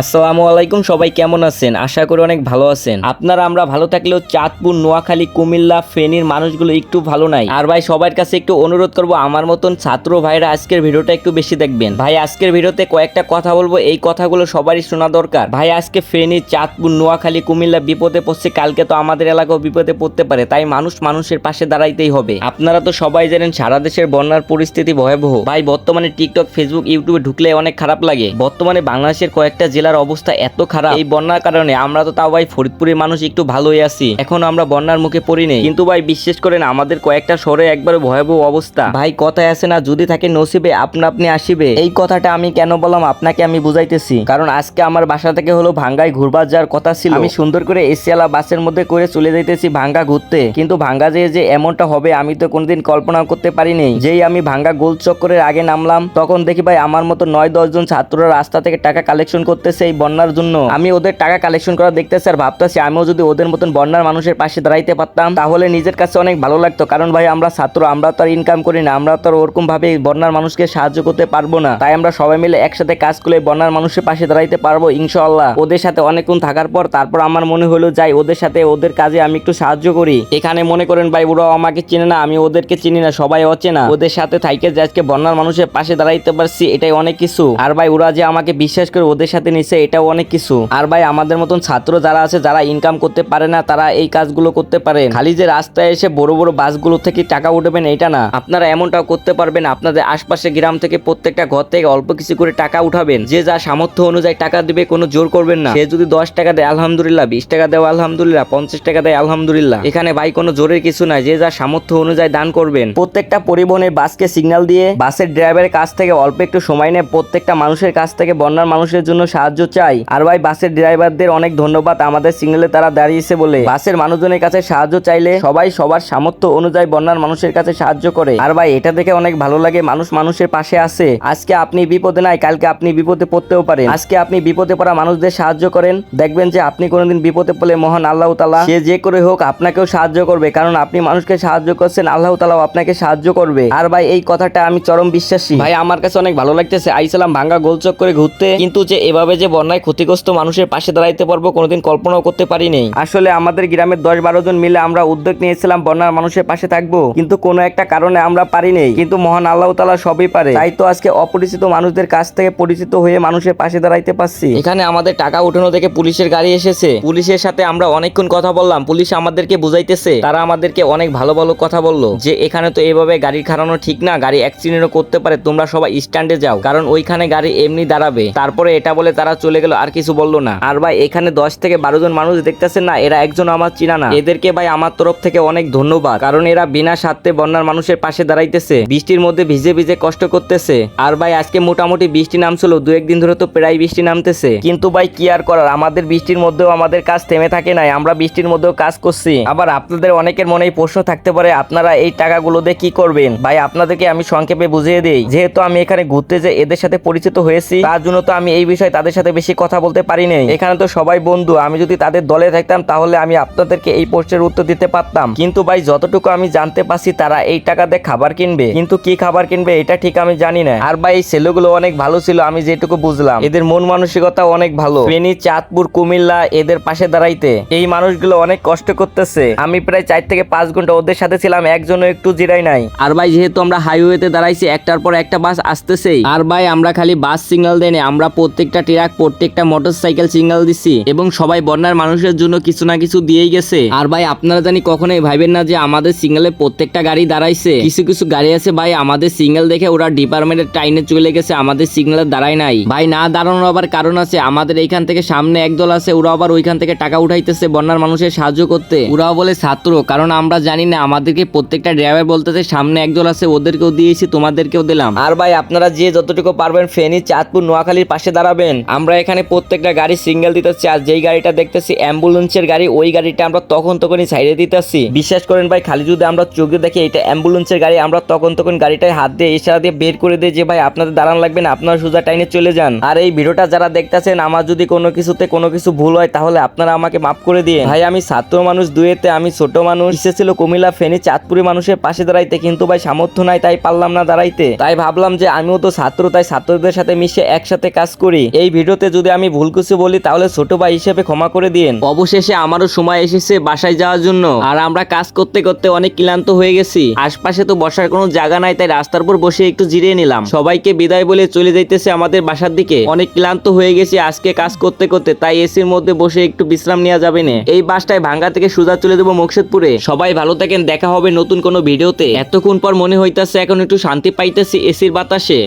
আসসালামু আলাইকুম, সবাই কেমন আছেন? আশা করি অনেক ভালো আছেন। আপনারা আমরা ভালো থাকলেও চাঁদপুর, নোয়াখালী, কুমিল্লা ফেনীর মানুষগুলো একটু ভালো নাই। আর ভাই, সবার কাছে একটু অনুরোধ করব, আমার মতন ছাত্র ভাইরা আজকের ভিডিওটা একটু বেশি দেখবেন। ভাই, আজকের ভিডিওতে কয়েকটা কথা বলব, এই কথাগুলো সবারই শোনা দরকার। ভাই, আজকে ফেনী, চাঁদপুর, নোয়াখালী, কুমিল্লা বিপদে পড়ছে, কালকে তো আমাদের এলাকাও বিপদে পড়তে পারে, তাই মানুষ মানুষের পাশে দাঁড়াইতেই হবে। আপনারা তো সবাই জানেন, সারা দেশের বন্যার পরিস্থিতি ভয়াবহ। ভাই, বর্তমানে টিকটক ফেসবুক ইউটিউবে ঢুকলে অনেক খারাপ লাগে। বর্তমানে বাংলাদেশের কয়েকটা জেলার অবস্থা এত খারাপ। এই বন্যার কারণে আমরা তো তাও ভাই ফরিদপুরের মানুষ একটু ভালোই আছি। এখন আমরা বন্যার মুখে পড়ি নেই। কিন্তু ভাই বিশ্বাস করেন, আমাদের কয়েকটা শহরে একবার ভয়াবহ অবস্থা। ভাই কথায় আছে না, যদি থাকে নসিবে আপনা আপনি আসিবে। এই কথাটা আমি কেন বললাম, আপনাকে আমি বুঝাইতেছি। কারণ আজকে আমার বাসা থেকে হলো ভাঙ্গায় ঘুরবার যাওয়ার কথা ছিল। আমি সুন্দর করে এসিয়ালা বাসের মধ্যে করে চলে যাইতেছি ভাঙ্গা ঘুরতে। কিন্তু ভাঙ্গা যে যে এমনটা হবে, আমি তো কোনোদিন কল্পনা করতে পারিনি যেই আমি ভাঙ্গা গোল চক্করের আগে নামলাম, তখন দেখি ভাই আমার মতো নয় দশ জন ছাত্ররা রাস্তা থেকে টাকা কালেকশন করতেছে এই বন্যার জন্য। আমি ওদের টাকা কালেকশন করা দেখতেছি আর ভাবতেছি, আমিও যদি ওদের মতন বন্যার মানুষের পাশে দাঁড়াইতে পারতাম, তাহলে নিজের কাছে অনেক ভালো লাগতো। কারণ ভাই, আমরা ছাত্র, আমরা তো আর ইনকাম করি না, আমরা তো আর ওরকম ভাবে বন্যার মানুষকে সাহায্য করতে পারব না। তাই আমরা সবাই মিলে একসাথে কাজ করে বন্যার মানুষের পাশে দাঁড়াইতে পারব, ইনশাআল্লাহ। ওদের সাথে অনেকক্ষণ থাকার পর তারপর আমার মনে হলো, যাই, ওদের সাথে ওদের কাজে আমি একটু সাহায্য করি। এখানে মনে করেন ভাই, ওরাও আমাকে চিনে না, আমি ওদেরকে চিনি না, সবাই অচেনা। ওদের সাথে থাইকে যে আজকে বন্যার মানুষের পাশে দাঁড়াইতে পারছি, এটাই অনেক কিছু। আর ভাই, ওরা যে আমাকে বিশ্বাস করে ওদের সাথে নিছে এটাও অনেক কিছু। আর ভাই, আমাদের মতন ছাত্র যারা আছে, যারা ইনকাম করতে পারে না, তারা এই কাজগুলো করতে পারে খালি যে রাস্তায় এসে বড় বড় বাসগুলো থেকে টাকা উঠবেন, এটা না। আপনারা এমনটাও করতে পারবেন, আপনাদের আশপাশে গ্রাম থেকে প্রত্যেকটা ঘর থেকে অল্প কিছু করে টাকা উঠাবেন। যে যা সামর্থ্য অনুযায়ী টাকা দিবে, কোনো জোর করবেন না। সে যদি দশ টাকা দেয়, আলহামদুলিল্লাহ, বিশ টাকা দেয়, আলহামদুলিল্লাহ, পঞ্চাশ টাকা দেয়, আলহামদুলিল্লাহ। এখানে ভাই, কোনো জোরের কিছু নাই। যে যা সামর্থ্য অনুযায়ী দান করবেন। প্রত্যেকটা পরিবহনের বাসকে সিগন্যাল দিয়ে, বাসের ড্রাইভারের কাছ থেকে অল্প একটু সময় নিয়ে প্রত্যেকটা মানুষের কাছ থেকে, বন্যার মানুষের জন্য সাহায্য চাই। আর ভাই, বাসের ড্রাইভারদের অনেক ধন্যবাদ। আমাদের সিগন্যালে তারা দাঁড়িয়েছে বলে। বাসের মানুষজনের কাছে সাহায্য চাইলে সবাই সবার সামর্থ্য অনুযায়ী বন্যার মানুষের কাছে সাহায্য করে। আর ভাই, এটা দেখে অনেক ভালো লাগে, মানুষ মানুষের পাশে আছে। আজকে আপনি বিপদে নাই, কালকে আপনি বিপদে পড়তেও পারেন। আজকে আপনি বিপদে পড়া মানুষদের সাহায্য করেন। দেখবেন যে আপনি কোনোদিন বিপদে পড়লে মহান আল্লাহ তালা সে যে করে হোক আপনাকেও সাহায্য করবে। কারণ আপনি মানুষকে সাহায্য করছেন, আল্লাহ তালাও আপনাকে সাহায্য করবে। আর ভাই, এই কথাটা আমি চরম বিশ্বাসী। ভাই, আমার কাছে অনেক ভালো লাগতেছে। আইসালাম ভাঙ্গা গোলচক করে ঘুরতে। কিন্তু যে এভাবে যে বন্যায় ক্ষতিগ্রস্ত মানুষের পাশে দাঁড়াইতে পারব কোনোদিন কল্পনাও করতে পারিনি। আসলে আমাদের গ্রামের দশ বারো জন মিলে আমরা উদ্যোগ নিয়েছিলাম বন্যার মানুষের পাশে থাকব। কিন্তু কোনো একটা কারণে আমরা পারিনি কিন্তু মহান আল্লাহ তালা সবই পারে। তাই তো আজকে অপরিচিত মানুষদের কাছ থেকে পরিচিত হয়ে মানুষের পাশে দাঁড়াইতে পারছি। এখানে আমাদের টাকা উঠানো থেকে পুলিশের গাড়ি এসেছে। পুলিশের সাথে আমরা অনেকক্ষণ কথা বললাম। পুলিশ আমাদেরকে বুঝাইতেছে। তারা আমাদেরকে অনেক ভালো ভালো কথা বলল। যে এখানে তো এভাবে গাড়ি খারানো ঠিক না। গাড়ি অ্যাক্সিডেন্টও করতে পারে। তোমরা সবাই স্ট্যান্ডে যাও। কারণ ওইখানে গাড়ি এমনি দাঁড়াবে। তারপরে এটা বলে তারা চলে গেল, আর কিছু বলল না। আর ভাই, এখানে দশ থেকে বারো জন মানুষ দেখতেছেন না, এরা একজন আমার চিনা না। এদেরকে ভাই আমার তরফ থেকে অনেক ধন্যবাদ, কারণ এরা বিনা স্বার্থে বন্যার মানুষের পাশে দাঁড়াইতেছে। বৃষ্টির মধ্যে ভিজে ভিজে কষ্ট করতেছে। আর ভাই, আজকে মোটামুটি বৃষ্টি নামছিল, দু একদিন ধরে তো প্রায় বৃষ্টি নামতেছে। কিন্তু ভাই, কি আর করার? আমাদের বৃষ্টির মধ্যেও আমাদের কাজ থেমে থাকে নাই, আমরা বৃষ্টির মধ্যেও কাজ করছি। আবার আপনাদের অনেকের মনে প্রশ্ন থাকতে পারে, আপনারা এই টাকাগুলো দিয়ে কি করবেন? ভাই, আপনাদেরকে আমি সংক্ষেপে বুঝিয়ে দিই, যেহেতু আমি এখানে ঘুরতে যে এদের সাথে পরিচিত হয়েছি, তার জন্য তো আমি এই বিষয়ে তাদের সাথে বেশি কথা বলতে পারি নাই। এখানে তো সবাই বন্ধু আমি যদি তাদের দলে থাকতাম তাহলে আমি আপনাদেরকে এই প্রশ্নের উত্তর দিতে পারতাম। কিন্তু ভাই যতটুকু আমি জানতে পারছি তারা এই টাকা দিয়ে খাবার কিনবে। কিন্তু কি খাবার কিনবে এটা ঠিক আমি জানি না। আর ভাই এই ছেলেগুলো অনেক ভালো ছিল আমি যেটুকু বুঝলাম। এদের মন মানসিকতা অনেক ভালো। ফেনী চাঁদপুর কুমিল্লা এদের পাশে দাঁড়াইতে। এই মানুষগুলো অনেক কষ্ট করতেছে। আমি প্রায় চার থেকে পাঁচ ঘণ্টা ওদের সাথে ছিলাম একজনও একটু জিরাই নাই। আর ভাই যেহেতু আমরা হাইওয়েতে দাঁড়াইছি একটার পর একটা বাস আসতেছেই। আর ভাই আমরা খালি বাস সিগন্যাল দেয় নাই, আমরা প্রত্যেকটা ট্রাক প্রত্যেকটা মোটর সাইকেল সিগন্যাল দিচ্ছি এবং সবাই বন্যার মানুষের জন্য কিছু না কিছু দিয়েই গেছে। আর ভাই, আপনারা জানি কখনোই ভাইবেন না যে আমাদের সিগন্যালে প্রত্যেকটা গাড়ি দাঁড়াইছে। কিছু কিছু গাড়ি আছে ভাই, আমাদের সিগন্যাল দেখে ওরা ডিপার্টমেন্টের টাইনে চলে গেছে, আমাদের সিগন্যালে দাঁড়ায় নাই। ভাই, না দাঁড়ানোর আবার কারণ আছে, আমাদের এইখান থেকে সামনে একদল আছে ওরা আবার ওইখান থেকে টাকা উঠাইতেছে বন্যার মানুষের সাহায্য করতে। ওরাও বলে, ছাত্র, কারণ আমরা জানি না, আমাদেরকে প্রত্যেকটা ড্রাইভার বলতেছে, সামনে একদল আছে, ওদেরকেও দিয়েছি, তোমাদেরকেও দিলাম। আর ভাই, আপনারা যে যতটুকু পারবেন, ফেনী, চাঁদপুর, নোয়াখালীর পাশে দাঁড়াবেন। আমরা এখানে প্রত্যেকটা গাড়ি সিঙ্গেল দিতেছি আর যেই গাড়িটা দেখতেছি অ্যাম্বুলেন্সের গাড়ি, ওই গাড়িটা আমরা তখন তখনই সাইডে দিতেছি। বিশ্বাস করেন ভাই, খালি যদি আমরা চোখে দেখি এটা অ্যাম্বুলেন্সের গাড়ি, আমরা তখন তখন গাড়িটায় হাত দিয়ে ইশারা দিয়ে বের করে দিই যে, ভাই, আপনাদের দাঁড়ান লাগবে না, আপনারা সোজা টাইনে চলে যান। আর এই ভিডিওটা যারা দেখতেছেন, আমার যদি কোনো কিছুতে কোনো কিছু ভুল হয়, তাহলে আপনারা আমাকে মাফ করে দিয়ে ভাই, আমি ছাত্র মানুষ, দুয়েতে আমি ছোট মানুষ। এসেছিল কুমিল্লা, ফেনী, চাঁদপুরি মানুষের পাশে দাঁড়াইতে, কিন্তু ভাই, সামর্থ্য নাই, তাই পারলাম না দাঁড়াইতে। তাই ভাবলাম যে, আমিও তো ছাত্র, তাই ছাত্রদের সাথে মিশে একসাথে কাজ করি। এই ভিডিওতে যদি আমি ভুল কিছু বলি, তাহলে ছোট ভাই হিসেবে ক্ষমা করে দিন অবশেষে আমারও সময় এসেছে বাসায় যাওয়ার জন্য। আর আমরা কাজ করতে করতে অনেক ক্লান্ত হয়ে গেছি। আশপাশে তো বসার কোনো জায়গা নাই, তাই রাস্তার উপর বসে একটু জিরিয়ে নিলাম। সবাইকে বিদায় বলে চলে যাইতেছে আমাদের বাসার দিকে। অনেক ক্লান্ত হয়ে গেছি আজকে কাজ করতে করতে, তাই এসির মধ্যে বসে একটু বিশ্রাম নেওয়া যাবে না। এই বাসটায় ভাঙ্গা থেকে সুজা চলে যাব মোকশেদপুরে। সবাই ভালো থাকেন, দেখা হবে নতুন কোনো ভিডিওতে। এতক্ষণ পর মনে হইতাছে এখন একটু শান্তি পাইতেছি এসির বাতাসে।